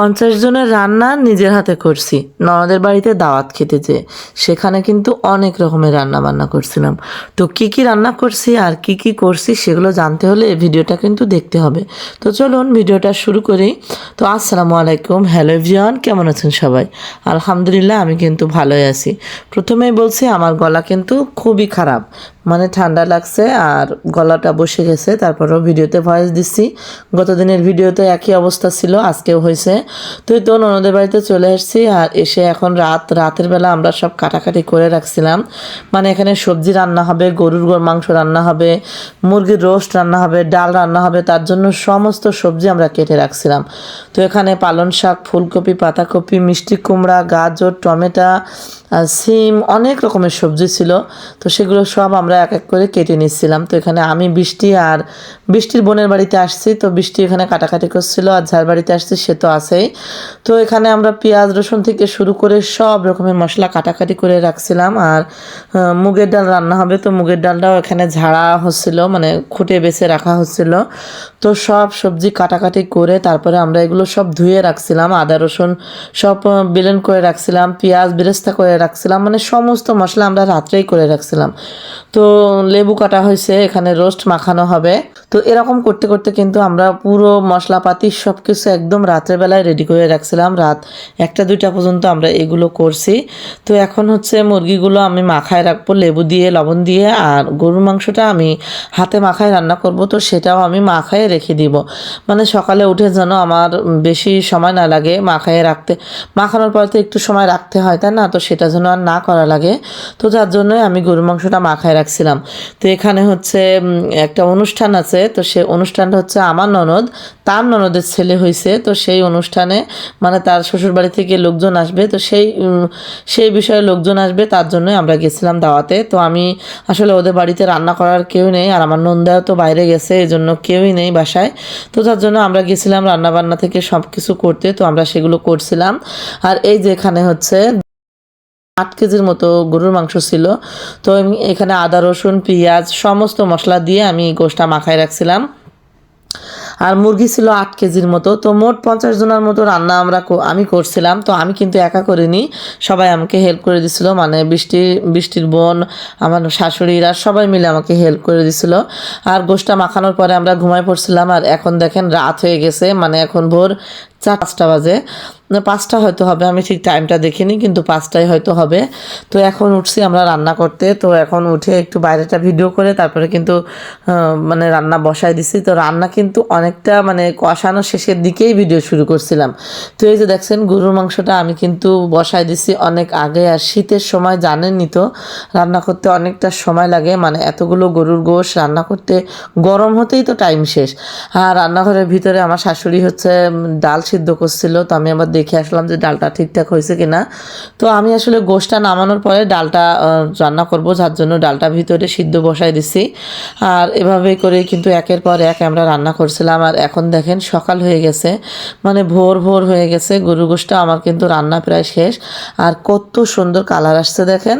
পঞ্চাশ জনের রান্না নিজের হাতে করছি। ননদের বাড়িতে দাওয়াত খেতে যেয়ে সেখানে কিন্তু অনেক রকমের রান্না বান্না করছিলাম। তো কি কি রান্না করছি আর কি কি করছি সেগুলো জানতে হলে ভিডিওটা কিন্তু দেখতে হবে। তো চলুন ভিডিওটা শুরু করি। তো আসসালামু আলাইকুম। হ্যালো এভরিওয়ান, কেমন আছেন সবাই? আলহামদুলিল্লাহ, আমি কিন্তু ভালোই আছি। প্রথমেই বলছি, আমার গলা কিন্তু খুবই খারাপ। মানে ঠান্ডা লাগছে আর গলাটা বসে গেছে। তারপরেও ভিডিওতে ভয়েস দিচ্ছি। গত দিনের ভিডিওতে একই অবস্থা ছিল, আজকেও হয়েছে। তো এই তো ননদের বাড়িতে চলে আসছি, আর এসে এখন রাত, রাতের বেলা আমরা সব কাটাকাটি করে রাখছিলাম। মানে এখানে সবজি রান্না হবে, গরুর গর মাংস রান্না হবে, মুরগির রোস্ট রান্না হবে, ডাল রান্না হবে, তার জন্য সমস্ত সবজি আমরা কেটে রাখছিলাম। তো এখানে পালন শাক, ফুলকপি, পাতাকপি, মিষ্টি কুমড়া, গাজর, টমেটো সিম, অনেক রকমের সবজি ছিল। তো সেগুলো সব আমরা এক এক করে কেটে নিচ্ছিলাম। তো এখানে আমি, বৃষ্টি আর বৃষ্টির বোনের বাড়িতে আসছি, তো বৃষ্টি এখানে কাটাকাটি করছিল, আর যার বাড়িতে আসছি সে তো আছেই তো এখানে আমরা পেঁয়াজ, রসুন থেকে শুরু করে সব রকমের মশলা কাটাকাটি করে রাখছিলাম। আর মুগের ডাল রান্না হবে। তো মুগের ডালটাও এখানে ঝাড়া হচ্ছিল মানে খুঁটে বেছে রাখা হচ্ছিল। তো সব সবজি কাটাকাটি করে তারপরে আমরা এগুলো সব ধুয়ে রাখছিলাম। আদা, রসুন সব বিলেন করে রাখছিলাম। পেঁয়াজ বেরেস্তা করে রাখছিলাম। মানে সমস্ত মশলা আমরা রাত্রেই করে রাখছিলাম। তো লেবু কাটা হয়েছে। এখানে রোস্ট মাখানো হবে। তো এরকম করতে করতে কিন্তু আমরা পুরো মশলাপাতি সব কিছু একদম রাতের বেলায় রেডি করে রাখছিলাম। রাত একটা, দুইটা পর্যন্ত আমরা এগুলো করছি। তো এখন হচ্ছে মুরগিগুলো আমি মাখায় রাখব, লেবু দিয়ে, লবণ দিয়ে, আর গরুর মাংসটা আমি হাতে মাখায় রান্না করব। তো সেটাও আমি মাখায় রেখে দিব। মানে সকালে উঠে যেন আমার বেশি সময় না লাগে মাখায় রাখতে। মাখানোর পর তো একটু সময় রাখতে হয়, তাই না? তো সেটা যেন আর না করা লাগে। তো যার জন্যই আমি গরুর মাংসটা মাখায় রাখছিলাম। তো এখানে হচ্ছে একটা অনুষ্ঠান আছে। তো সে অনুষ্ঠানটা হচ্ছে আমার ননদ, তার ননদের ছেলে হয়েছে, তো সেই অনুষ্ঠানে মানে তার শ্বশুর বাড়ি থেকে লোকজন আসবে, তো সেই সেই বিষয়ে লোকজন আসবে, তার জন্যই আমরা গেছিলাম দাওয়াতে। তো আমি আসলে ওদের বাড়িতে রান্না করার কেউ নেই, আর আমার নন্দাও তো বাইরে গেছে এই জন্য কেউই নেই বাসায়। তো যার জন্য আমরা গেছিলাম রান্না বান্না থেকে সব কিছু করতে, তো আমরা সেগুলো করছিলাম। আর এই যেখানে হচ্ছে আট কেজির মতো গরুর মাংস ছিল। তো এখানে আদা, রসুন, পেঁয়াজ সমস্ত মশলা দিয়ে আমি গোষ্ঠটা মাখায় রাখছিলাম। আর মুরগি ছিল আট কেজির মতো। তো মোট পঞ্চাশ জনের মতো রান্না আমরা আমি করছিলাম। তো আমি কিন্তু একা করিনি। সবাই আমাকে হেল্প করে দিছিল। মানে বৃষ্টি, বৃষ্টির বোন, আমার শাশুড়িরা সবাই মিলে আমাকে হেল্প করে দিছিল। আর গোষ্ঠটা মাখানোর পরে আমরা ঘুমায় পড়ছিলাম। আর এখন দেখেন রাত হয়ে গেছে। মানে এখন ভোর চার পাঁচটা বাজে। পাঁচটা হয়তো হবে, আমি ঠিক টাইমটা দেখিনি, কিন্তু পাঁচটায় হয়তো হবে। তো এখন উঠছি আমরা রান্না করতে, তো এখন উঠে একটু বাইরেটা ভিডিও করে, তারপরে কিন্তু মানে রান্না বসায় দিছি। তো রান্না কিন্তু অনেকটা মানে কষানো শেষের দিকেই ভিডিও শুরু করছিলাম। তো এই যে দেখছেন, গরুর মাংসটা আমি কিন্তু বসায় দিছি অনেক আগে, আর শীতের সময় জানেনই তো, রান্না করতে অনেকটা সময় লাগে। মানে এতগুলো গরুর গোশ রান্না করতে গরম হতেই তো টাইম শেষ। আর রান্নাঘরের ভিতরে আমার শাশুড়ি হচ্ছে ডাল সিদ্ধ করছিল, তো আমি আবার দেখে আসলাম যে ডালটা ঠিকঠাক হয়েছে কিনা। তো আমি আসলে গোষ্ঠটা নামানোর পরে ডালটা রান্না করব, যার জন্য ডালটা ভিতরে সিদ্ধ বসাই দিছি। আর এভাবে করে কিন্তু একের পর এক আমরা রান্না করছিলাম। আর এখন দেখেন সকাল হয়ে গেছে মানে ভোর ভোর হয়ে গেছে। গরু গোষ্ঠটা আমার কিন্তু রান্না প্রায় শেষ। আর কত সুন্দর কালার আসছে দেখেন।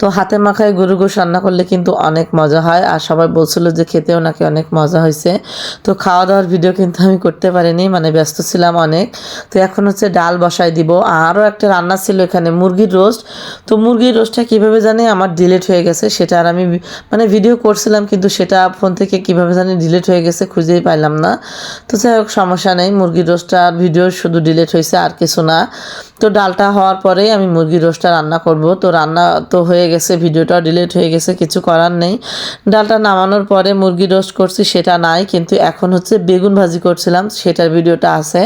তো হাতে মাখায় গরু গোশ রান্না করলে কিন্তু অনেক মজা হয়। আর সবাই বলছিল যে খেতেও নাকি অনেক মজা হয়েছে। তো খাওয়া দাওয়ার ভিডিও কিন্তু আমি করতে পারিনি মানে ব্যস্ত ছিলাম অনেক। তো এখন হচ্ছে ডাল বসাই দিব। আরও একটা রান্না ছিল এখানে, মুরগির রোস্ট। তো মুরগির রোস্টটা কীভাবে জানি আমার ডিলেট হয়ে গেছে, সেটা আর আমি মানে ভিডিও করছিলাম কিন্তু সেটা ফোন থেকে কীভাবে জানি ডিলেট হয়ে গেছে, খুঁজেই পাইলাম না। তো যাই হোক, সমস্যা নেই, মুরগির রোস্টটা ভিডিও শুধু ডিলেট হয়েছে, আর কিছু না। তো ডালটা হওয়ার পরেই আমি মুরগির রোস্টটা রান্না করব। তো রান্না তো হয়ে গেছে ভিডিওটা ডিলিট হয়ে গেছে, কিছু করার নেই। ডালটা নামানোর পরে মুরগি রোস্ট করছি, সেটা নাই, কিন্তু এখন হচ্ছে বেগুন ভাজি করছিলাম, সেটার ভিডিওটা আছে।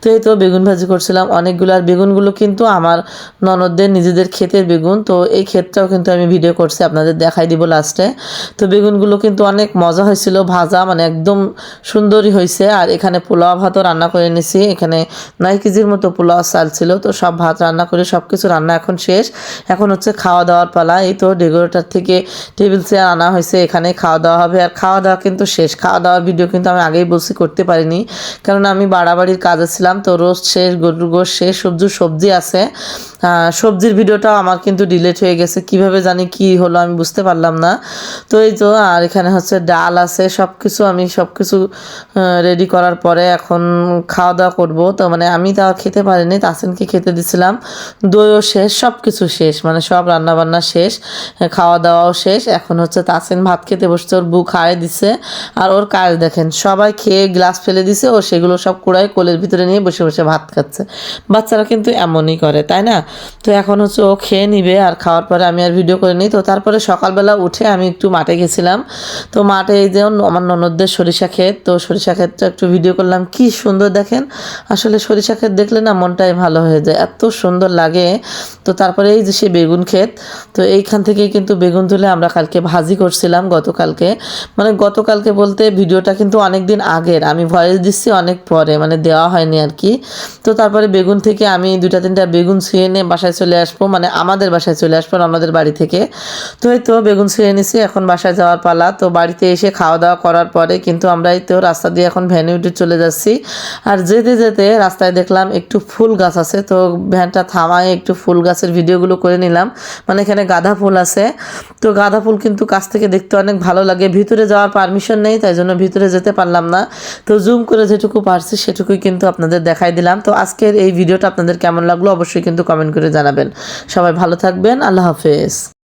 তো এই তো বেগুন ভাজি করছিলাম, অনেকগুলো, আর বেগুনগুলো কিন্তু আমার ননদদের, নিজেদের ক্ষেতের বেগুন, তো এই ক্ষেতটাও কিন্তু আমি ভিডিও করছি, আপনাদের দেখাই দিব লাস্টে। তো বেগুনগুলো কিন্তু অনেক মজা হয়েছিল, ভাজা মানে একদম সুন্দরই হয়েছে, আর এখানে পোলাও ভাতও রান্না করে নিছি, এখানে নয় কেজির মতো পোলাও চাল ছিল, তো সব ভাত রান্না করে সব কিছু রান্না এখন শেষ। এখন হচ্ছে খাওয়া দাওয়ার পালা। এই তো ডেকোরেটার থেকে টেবিল চেয়ার আনা হয়েছে, এখানে খাওয়া দাওয়া হবে। আর খাওয়া দাওয়া কিন্তু শেষ। খাওয়া দাওয়ার ভিডিও কিন্তু আমি আগেই বলছি, করতে পারিনি। কারণ আমি বাড়াবাড়ির কাজে ছিলাম, তো রোস্ট শেষ, গরুর গোশ শেষ, সবজি সবজি আছে। সবজির ভিডিওটাও আমার কিন্তু ডিলেট হয়ে গেছে। কীভাবে জানি কি হলো আমি বুঝতে পারলাম না। তো এই তো, আর এখানে হচ্ছে ডাল আছে সব কিছু আমি সব কিছু রেডি করার পরে এখন খাওয়া দাওয়া করব। তো মানে আমি তা খেতে পারিনি তাসিনকে খেতে দিছিলাম। দইও শেষ সব কিছু শেষ মানে সব রান্না বান্না শেষ খাওয়া দাওয়াও শেষ। এখন হচ্ছে তাসিন ভাত খেতে বসছে, ওর বুক খাওয়াই দিছে। আর ওর কাজ দেখেন, সবাই খেয়ে গ্লাস ফেলে দিছে, ও সেগুলো সব কুড়ায় কোলের ভিতরে নিয়ে বসে বসে ভাত খাচ্ছে। বাচ্চারা কিন্তু এমনই করে, তাই না? তো এখন হচ্ছে ও খেয়ে নিবে, আর খাওয়ার পরে আমি আর ভিডিও করে নিই তো তারপরে সকালবেলা উঠে আমি একটু মাঠে গেছিলাম। তো মাঠে এই যে আমার ননদদের সরিষা ক্ষেত, তো সরিষা ক্ষেতটা একটু ভিডিও করলাম। কি সুন্দর দেখেন, আসলে সরিষা ক্ষেত দেখলে না মনটাই ভালো হয়ে যায়। এত সুন্দর লাগে। তো তারপরে এই যে সে বেগুন ক্ষেত, তো এইখান থেকেই কিন্তু বেগুন তুলে আমরা কালকে ভাজি করছিলাম গতকালকে। মানে গতকালকে বলতে ভিডিওটা কিন্তু অনেক দিন আগের, আমি ভয়েস দিচ্ছি অনেক পরে মানে দেওয়া হয়নি আর কি। তো তারপরে বেগুন থেকে আমি দুইটা তিনটা বেগুন ছুঁয়ে নিয়ে বাসায় চলে আসব মানে আমাদের বাসায় চলে আসব আমাদের বাড়ি থেকে। তো এই তো বেগুন ছুঁয়ে নিছি এখন বাসায় যাওয়ার পালা। তো বাড়িতে এসে খাওয়া দাওয়া করার পরে কিন্তু আমরা এই তো রাস্তা দিয়ে এখন ভ্যানে উঠে চলে যাচ্ছি। আর যেতে যেতে রাস্তায় দেখলাম একটু ফুল গাছ আছে, তো ভ্যানটা থামায়, একটু ফুল গাছের ভিডিওগুলো করে নিলাম। মানে এখানে গাঁদা ফুল আছে। তো গাঁদা ফুল কিন্তু কাছ থেকে দেখতে অনেক ভালো লাগে। ভিতরে যাওয়ার পারমিশন নেই, তাই জন্য ভিতরে যেতে পারলাম না। তো জুম করে যেটুকু পারছি, সেটুকুই কিন্তু আপনাদের দেখাই দিলাম। তো আজকের এই ভিডিওটা আপনাদের কেমন লাগল অবশ্যই কিন্তু কমেন্ট করে জানাবেন। সবাই ভালো থাকবেন, আল্লাহ হাফেজ।